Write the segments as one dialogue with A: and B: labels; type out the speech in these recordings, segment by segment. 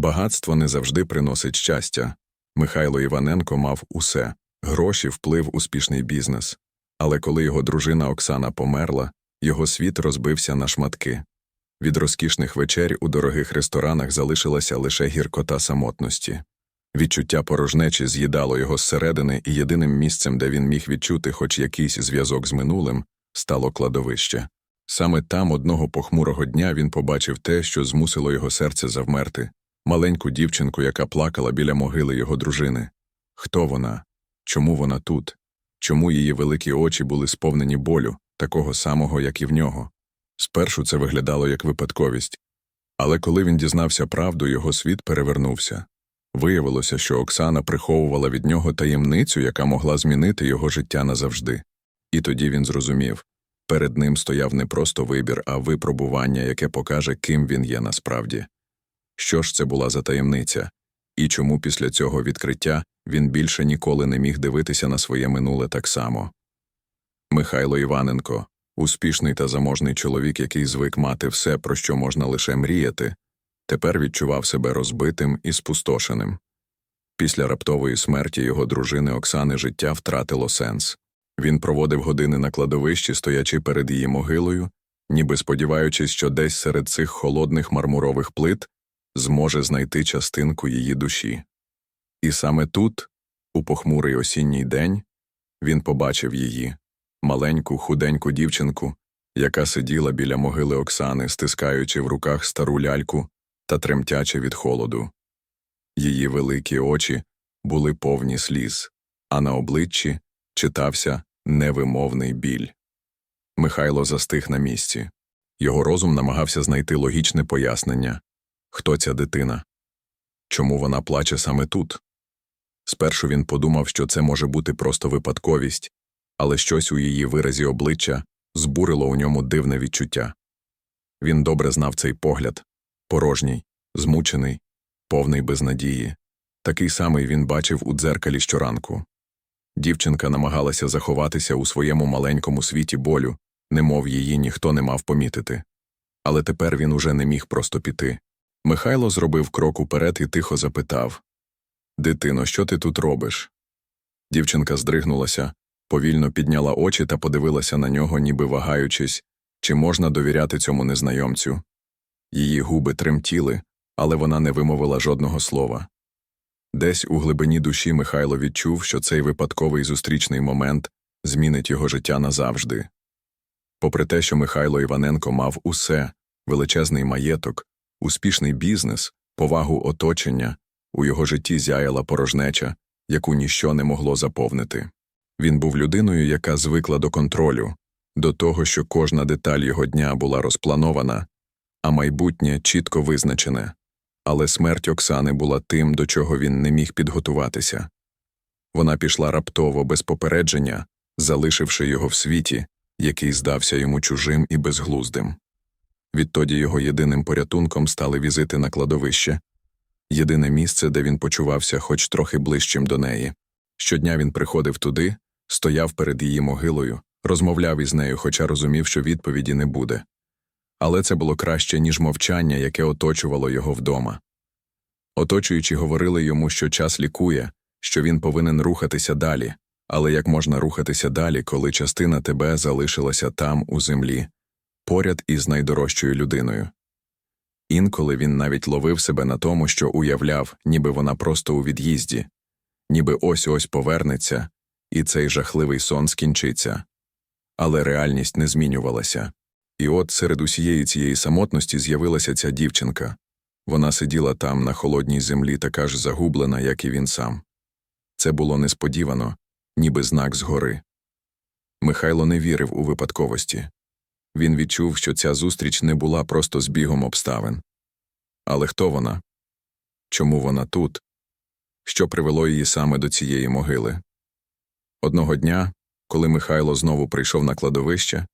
A: Багатство не завжди приносить щастя. Михайло Іваненко мав усе гроші, вплив, успішний бізнес. Але коли його дружина Оксана померла, його світ розбився на шматки. Від розкішних вечер у дорогих ресторанах залишилася лише гіркота самотності. Відчуття порожнечі з'їдало його зсередини, і єдиним місцем, де він міг відчути хоч якийсь зв'язок з минулим, стало кладовище. Саме там одного похмурого дня він побачив те, що змусило його серце завмерти маленьку дівчинку, яка плакала біля могили його дружини. Хто вона? Чому вона тут? Чому її великі очі були сповнені болю, такого самого, як і в нього? Спершу це виглядало як випадковість, але коли він дізнався правду, його світ перевернувся. Виявилося, що Оксана приховувала від нього таємницю, яка могла змінити його життя назавжди. І тоді він зрозумів перед ним стояв не просто вибір, а випробування, яке покаже, ким він є насправді. Що ж це була за таємниця, і чому після цього відкриття він більше ніколи не міг дивитися на своє минуле так само. Михайло Іваненко, успішний та заможний чоловік, який звик мати все, про що можна лише мріяти, тепер відчував себе розбитим і спустошеним. Після раптової смерті його дружини Оксани життя втратило сенс. Він проводив години на кладовищі, стоячи перед її могилою, ніби сподіваючись, що десь серед цих холодних мармурових плит зможе знайти частинку її душі. І саме тут, у похмурий осінній день, він побачив її, маленьку худеньку дівчинку, яка сиділа біля могили Оксани, стискаючи в руках стару ляльку та тремтячи від холоду. Її великі очі були повні сліз, а на обличчі читався невимовний біль. Михайло застиг на місці. Його розум намагався знайти логічне пояснення хто ця дитина, чому вона плаче саме тут. Спершу він подумав, що це може бути просто випадковість, але щось у її виразі обличчя збурило у ньому дивне відчуття. Він добре знав цей погляд порожній, змучений, повний безнадії. Такий самий він бачив у дзеркалі щоранку. Дівчинка намагалася заховатися у своєму маленькому світі болю, немов її ніхто не мав помітити. Але тепер він уже не міг просто піти. Михайло зробив крок уперед і тихо запитав Дитино, що ти тут робиш? Дівчинка здригнулася, повільно підняла очі та подивилася на нього, ніби вагаючись, чи можна довіряти цьому незнайомцю. Її губи тремтіли, але вона не вимовила жодного слова. Десь у глибині душі Михайло відчув, що цей випадковий зустрічний момент змінить його життя назавжди. Попри те, що Михайло Іваненко мав усе величезний маєток, успішний бізнес, повагу оточення, у його житті зяяла порожнеча, яку ніщо не могло заповнити. Він був людиною, яка звикла до контролю, до того, що кожна деталь його дня була розпланована, а майбутнє чітко визначене. Але смерть Оксани була тим, до чого він не міг підготуватися. Вона пішла раптово без попередження, залишивши його в світі, який здався йому чужим і безглуздим. Відтоді його єдиним порятунком стали візити на кладовище єдине місце, де він почувався хоч трохи ближчим до неї. Щодня він приходив туди, стояв перед її могилою, розмовляв із нею, хоча розумів, що відповіді не буде. Але це було краще, ніж мовчання, яке оточувало його вдома. Оточуючі говорили йому, що час лікує, що він повинен рухатися далі, але як можна рухатися далі, коли частина тебе залишилася там, у землі, поряд із найдорожчою людиною. Інколи він навіть ловив себе на тому, що уявляв, ніби вона просто у від'їзді, ніби ось ось повернеться, і цей жахливий сон скінчиться. Але реальність не змінювалася. І от серед усієї цієї самотності з'явилася ця дівчинка. Вона сиділа там, на холодній землі, така ж загублена, як і він сам. Це було несподівано, ніби знак згори. Михайло не вірив у випадковості. Він відчув, що ця зустріч не була просто збігом обставин. Але хто вона? Чому вона тут? Що привело її саме до цієї могили? Одного дня, коли Михайло знову прийшов на кладовище,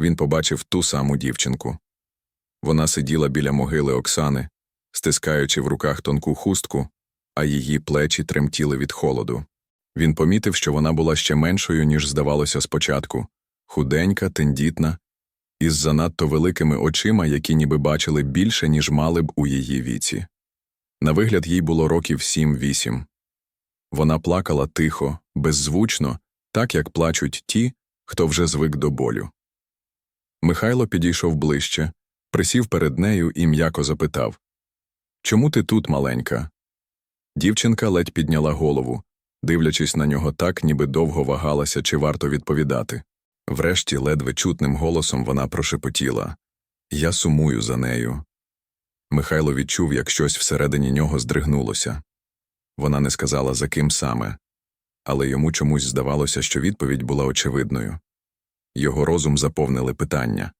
A: він побачив ту саму дівчинку. Вона сиділа біля могили Оксани, стискаючи в руках тонку хустку, а її плечі тремтіли від холоду. Він помітив, що вона була ще меншою, ніж здавалося спочатку худенька, тендітна, із занадто великими очима, які ніби бачили більше, ніж мали б у її віці. На вигляд їй було років сім-вісім. Вона плакала тихо, беззвучно, так як плачуть ті, хто вже звик до болю. Михайло підійшов ближче, присів перед нею і м'яко запитав Чому ти тут, маленька? Дівчинка ледь підняла голову, дивлячись на нього так, ніби довго вагалася, чи варто відповідати. Врешті, ледве чутним голосом вона прошепотіла Я сумую за нею. Михайло відчув, як щось всередині нього здригнулося. Вона не сказала, за ким саме, але йому чомусь здавалося, що відповідь була очевидною. Його розум заповнили питання.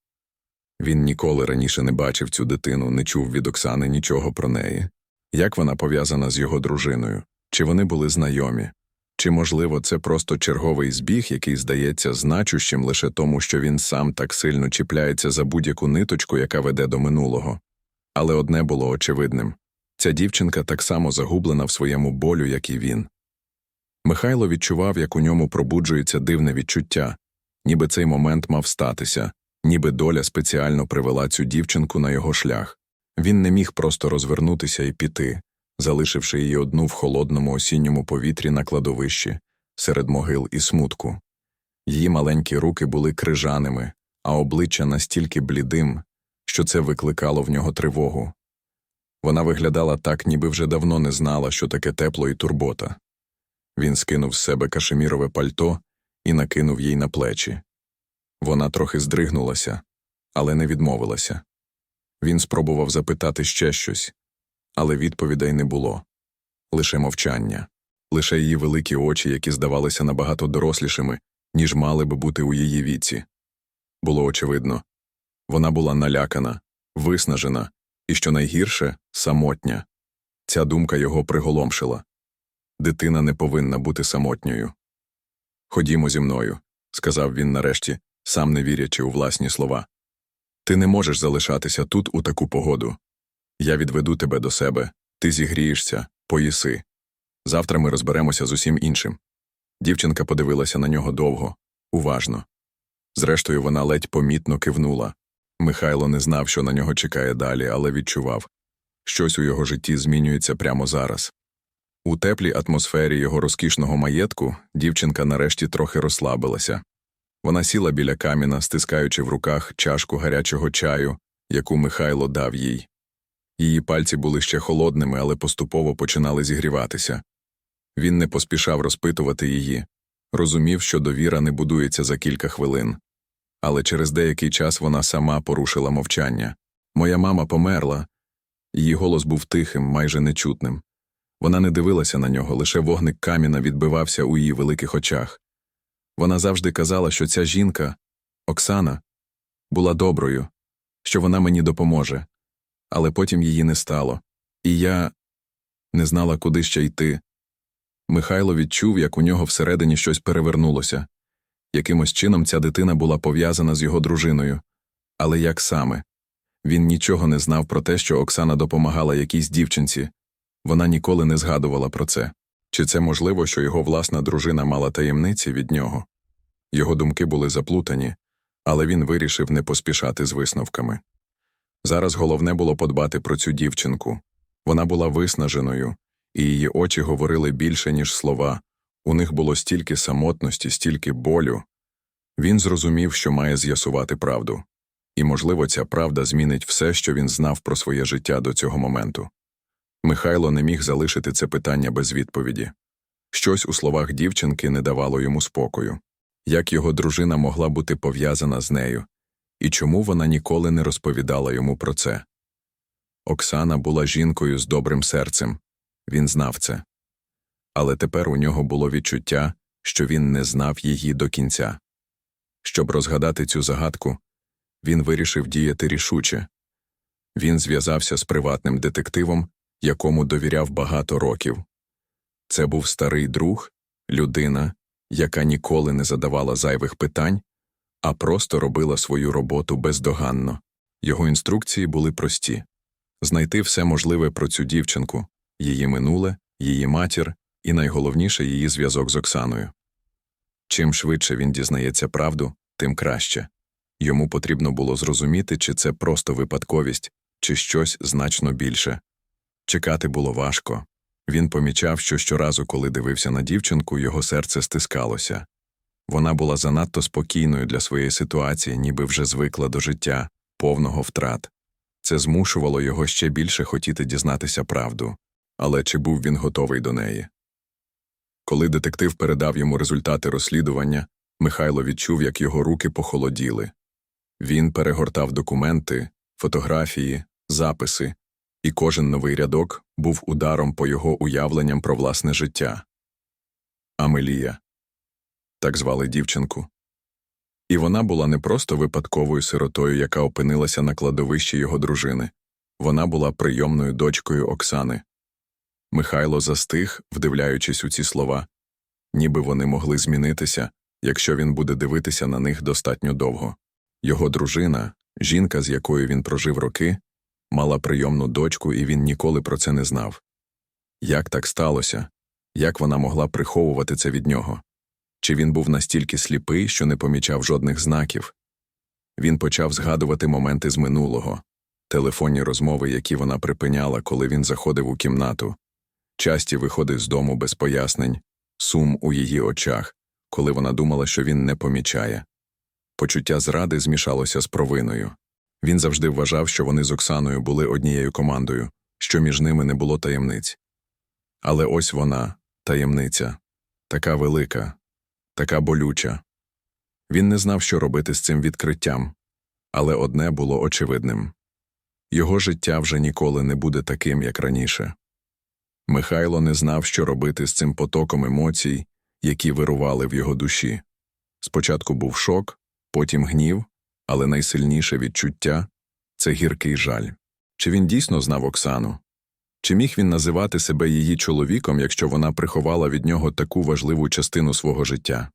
A: Він ніколи раніше не бачив цю дитину, не чув від Оксани нічого про неї. Як вона пов'язана з його дружиною? Чи вони були знайомі? Чи, можливо, це просто черговий збіг, який здається значущим лише тому, що він сам так сильно чіпляється за будь-яку ниточку, яка веде до минулого? Але одне було очевидним ця дівчинка так само загублена в своєму болю, як і він. Михайло відчував, як у ньому пробуджується дивне відчуття, ніби цей момент мав статися, ніби доля спеціально привела цю дівчинку на його шлях. Він не міг просто розвернутися і піти, залишивши її одну в холодному осінньому повітрі на кладовищі, серед могил і смутку. Її маленькі руки були крижаними, а обличчя настільки блідим, що це викликало в нього тривогу. Вона виглядала так, ніби вже давно не знала, що таке тепло і турбота. Він скинув з себе кашемірове пальто і накинув їй на плечі. Вона трохи здригнулася, але не відмовилася. Він спробував запитати ще щось, але відповідей не було лише мовчання, лише її великі очі, які здавалися набагато дорослішими, ніж мали би бути у її віці. Було очевидно вона була налякана, виснажена і, що найгірше, самотня. Ця думка його приголомшила дитина не повинна бути самотньою. Ходімо зі мною, сказав він нарешті, сам не вірячи у власні слова. Ти не можеш залишатися тут у таку погоду. Я відведу тебе до себе, ти зігрієшся, поїси. Завтра ми розберемося з усім іншим. Дівчинка подивилася на нього довго, уважно. Зрештою, вона ледь помітно кивнула. Михайло не знав, що на нього чекає далі, але відчував щось у його житті змінюється прямо зараз. У теплій атмосфері його розкішного маєтку дівчинка нарешті трохи розслабилася. Вона сіла біля каміна, стискаючи в руках чашку гарячого чаю, яку Михайло дав їй. Її пальці були ще холодними, але поступово починали зігріватися. Він не поспішав розпитувати її, розумів, що довіра не будується за кілька хвилин. Але через деякий час вона сама порушила мовчання. Моя мама померла. Її голос був тихим, майже нечутним. Вона не дивилася на нього, лише вогник каміна відбивався у її великих очах. Вона завжди казала, що ця жінка, Оксана, була доброю, що вона мені допоможе, але потім її не стало, і я не знала, куди ще йти. Михайло відчув, як у нього всередині щось перевернулося. Якимось чином ця дитина була пов'язана з його дружиною. Але як саме? Він нічого не знав про те, що Оксана допомагала якійсь дівчинці. Вона ніколи не згадувала про це. Чи це можливо, що його власна дружина мала таємниці від нього? Його думки були заплутані, але він вирішив не поспішати з висновками. Зараз головне було подбати про цю дівчинку. Вона була виснаженою, і її очі говорили більше, ніж слова. У них було стільки самотності, стільки болю. Він зрозумів, що має з'ясувати правду. І, можливо, ця правда змінить все, що він знав про своє життя до цього моменту. Михайло не міг залишити це питання без відповіді. Щось у словах дівчинки не давало йому спокою. Як його дружина могла бути пов'язана з нею, і чому вона ніколи не розповідала йому про це? Оксана була жінкою з добрим серцем, він знав це. Але тепер у нього було відчуття, що він не знав її до кінця. Щоб розгадати цю загадку, він вирішив діяти рішуче. Він зв'язався з приватним детективом, якому довіряв багато років. Це був старий друг, людина, яка ніколи не задавала зайвих питань, а просто робила свою роботу бездоганно. Його інструкції були прості знайти все можливе про цю дівчинку, її минуле, її матір і найголовніше її зв'язок з Оксаною. Чим швидше він дізнається правду, тим краще. Йому потрібно було зрозуміти, чи це просто випадковість, чи щось значно більше. Чекати було важко. Він помічав, що щоразу, коли дивився на дівчинку, його серце стискалося. Вона була занадто спокійною для своєї ситуації, ніби вже звикла до життя, повного втрат. Це змушувало його ще більше хотіти дізнатися правду. Але чи був він готовий до неї? Коли детектив передав йому результати розслідування, Михайло відчув, як його руки похолоділи. Він перегортав документи, фотографії, записи, і кожен новий рядок був ударом по його уявленням про власне життя. Амелія так звали дівчинку. І вона була не просто випадковою сиротою, яка опинилася на кладовищі його дружини, вона була прийомною дочкою Оксани. Михайло застиг, вдивляючись у ці слова, ніби вони могли змінитися, якщо він буде дивитися на них достатньо довго. Його дружина, жінка, з якою він прожив роки, мала прийомну дочку, і він ніколи про це не знав. Як так сталося? Як вона могла приховувати це від нього? Чи він був настільки сліпий, що не помічав жодних знаків? Він почав згадувати моменти з минулого, телефонні розмови, які вона припиняла, коли він заходив у кімнату, часті виходи з дому без пояснень, сум у її очах, коли вона думала, що він не помічає. Почуття зради змішалося з провиною. Він завжди вважав, що вони з Оксаною були однією командою, що між ними не було таємниць. Але ось вона, таємниця, така велика, така болюча. Він не знав, що робити з цим відкриттям, але одне було очевидним його життя вже ніколи не буде таким, як раніше. Михайло не знав, що робити з цим потоком емоцій, які вирували в його душі. Спочатку був шок, потім гнів, але найсильніше відчуття це гіркий жаль. Чи він дійсно знав Оксану? Чи міг він називати себе її чоловіком, якщо вона приховала від нього таку важливу частину свого життя?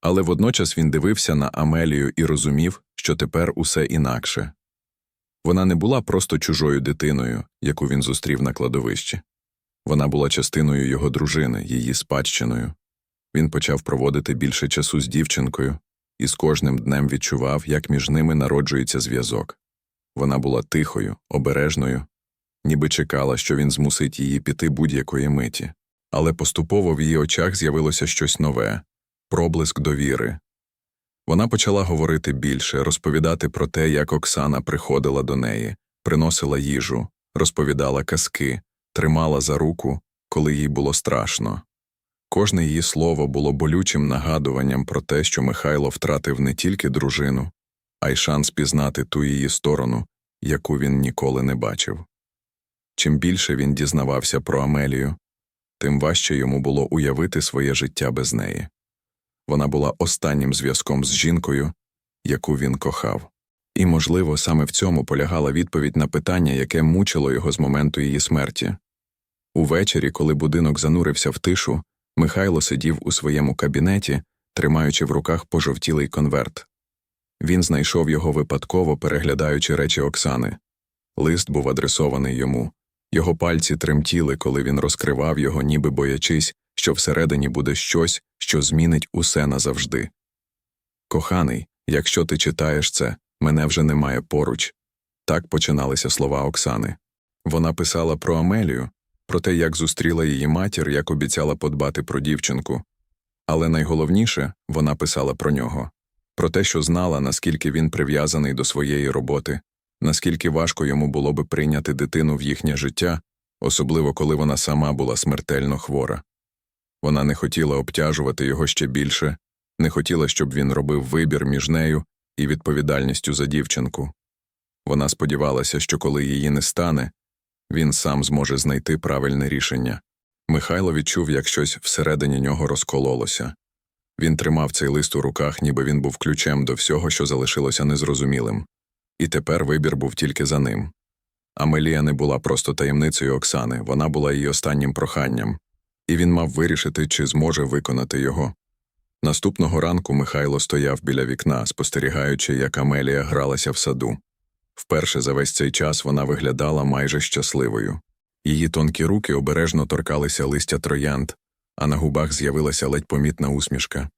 A: Але водночас він дивився на Амелію і розумів, що тепер усе інакше. Вона не була просто чужою дитиною, яку він зустрів на кладовищі. Вона була частиною його дружини, її спадщиною. Він почав проводити більше часу з дівчинкою і з кожним днем відчував, як між ними народжується зв'язок. Вона була тихою, обережною, ніби чекала, що він змусить її піти будь-якої миті. Але поступово в її очах з'явилося щось нове проблиск довіри. Вона почала говорити більше, розповідати про те, як Оксана приходила до неї, приносила їжу, розповідала казки, тримала за руку, коли їй було страшно. Кожне її слово було болючим нагадуванням про те, що Михайло втратив не тільки дружину, а й шанс пізнати ту її сторону, яку він ніколи не бачив. Чим більше він дізнавався про Амелію, тим важче йому було уявити своє життя без неї. Вона була останнім зв'язком з жінкою, яку він кохав. І, можливо, саме в цьому полягала відповідь на питання, яке мучило його з моменту її смерті. Увечері, коли будинок занурився в тишу, Михайло сидів у своєму кабінеті, тримаючи в руках пожовтілий конверт. Він знайшов його випадково, переглядаючи речі Оксани. Лист був адресований йому. Його пальці тремтіли, коли він розкривав його, ніби боячись, що всередині буде щось, що змінить усе назавжди. Коханий, якщо ти читаєш це, мене вже немає поруч. Так починалися слова Оксани. Вона писала про Амелію, про те, як зустріла її матір, як обіцяла подбати про дівчинку. Але найголовніше вона писала про нього, про те, що знала, наскільки він прив'язаний до своєї роботи, наскільки важко йому було би прийняти дитину в їхнє життя, особливо коли вона сама була смертельно хвора. Вона не хотіла обтяжувати його ще більше, не хотіла, щоб він робив вибір між нею і відповідальністю за дівчинку. Вона сподівалася, що коли її не стане, він сам зможе знайти правильне рішення. Михайло відчув, як щось всередині нього розкололося. Він тримав цей лист у руках, ніби він був ключем до всього, що залишилося незрозумілим. І тепер вибір був тільки за ним. Амелія не була просто таємницею Оксани, вона була її останнім проханням, і він мав вирішити, чи зможе виконати його. Наступного ранку Михайло стояв біля вікна, спостерігаючи, як Амелія гралася в саду. Вперше за весь цей час вона виглядала майже щасливою. Її тонкі руки обережно торкалися листя троянд, а на губах з'явилася ледь помітна усмішка.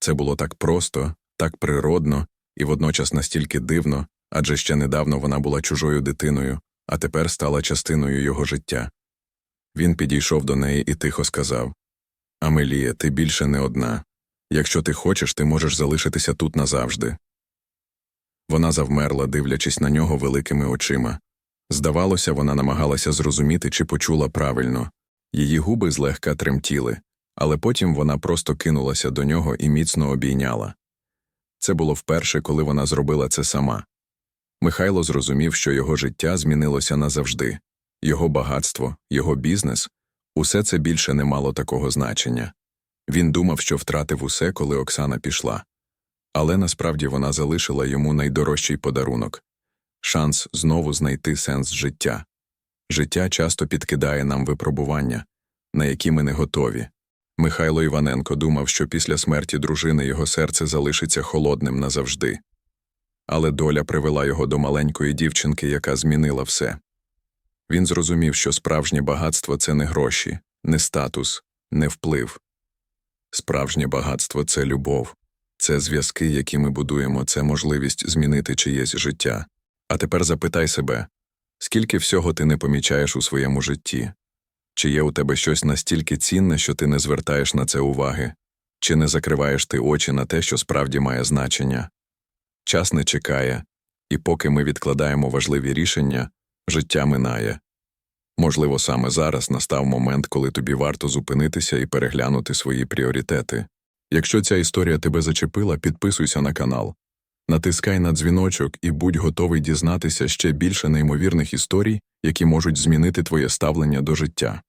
A: Це було так просто, так природно і водночас настільки дивно, адже ще недавно вона була чужою дитиною, а тепер стала частиною його життя. Він підійшов до неї і тихо сказав Амелія, ти більше не одна. Якщо ти хочеш, ти можеш залишитися тут назавжди. Вона завмерла, дивлячись на нього великими очима. Здавалося, вона намагалася зрозуміти, чи почула правильно. Її губи злегка тремтіли, але потім вона просто кинулася до нього і міцно обійняла. Це було вперше, коли вона зробила це сама. Михайло зрозумів, що його життя змінилося назавжди. Його багатство, його бізнес усе це більше не мало такого значення. Він думав, що втратив усе, коли Оксана пішла. Але насправді вона залишила йому найдорожчий подарунок шанс знову знайти сенс життя. Життя часто підкидає нам випробування, на які ми не готові. Михайло Іваненко думав, що після смерті дружини його серце залишиться холодним назавжди. Але доля привела його до маленької дівчинки, яка змінила все. Він зрозумів, що справжнє багатство це не гроші, не статус, не вплив. Справжнє багатство це любов, це зв'язки, які ми будуємо, це можливість змінити чиєсь життя. А тепер запитай себе, скільки всього ти не помічаєш у своєму житті? Чи є у тебе щось настільки цінне, що ти не звертаєш на це уваги? Чи не закриваєш ти очі на те, що справді має значення? Час не чекає, і поки ми відкладаємо важливі рішення, життя минає. Можливо, саме зараз настав момент, коли тобі варто зупинитися і переглянути свої пріоритети. Якщо ця історія тебе зачепила, підписуйся на канал. Натискай на дзвіночок і будь готовий дізнатися ще більше неймовірних історій, які можуть змінити твоє ставлення до життя.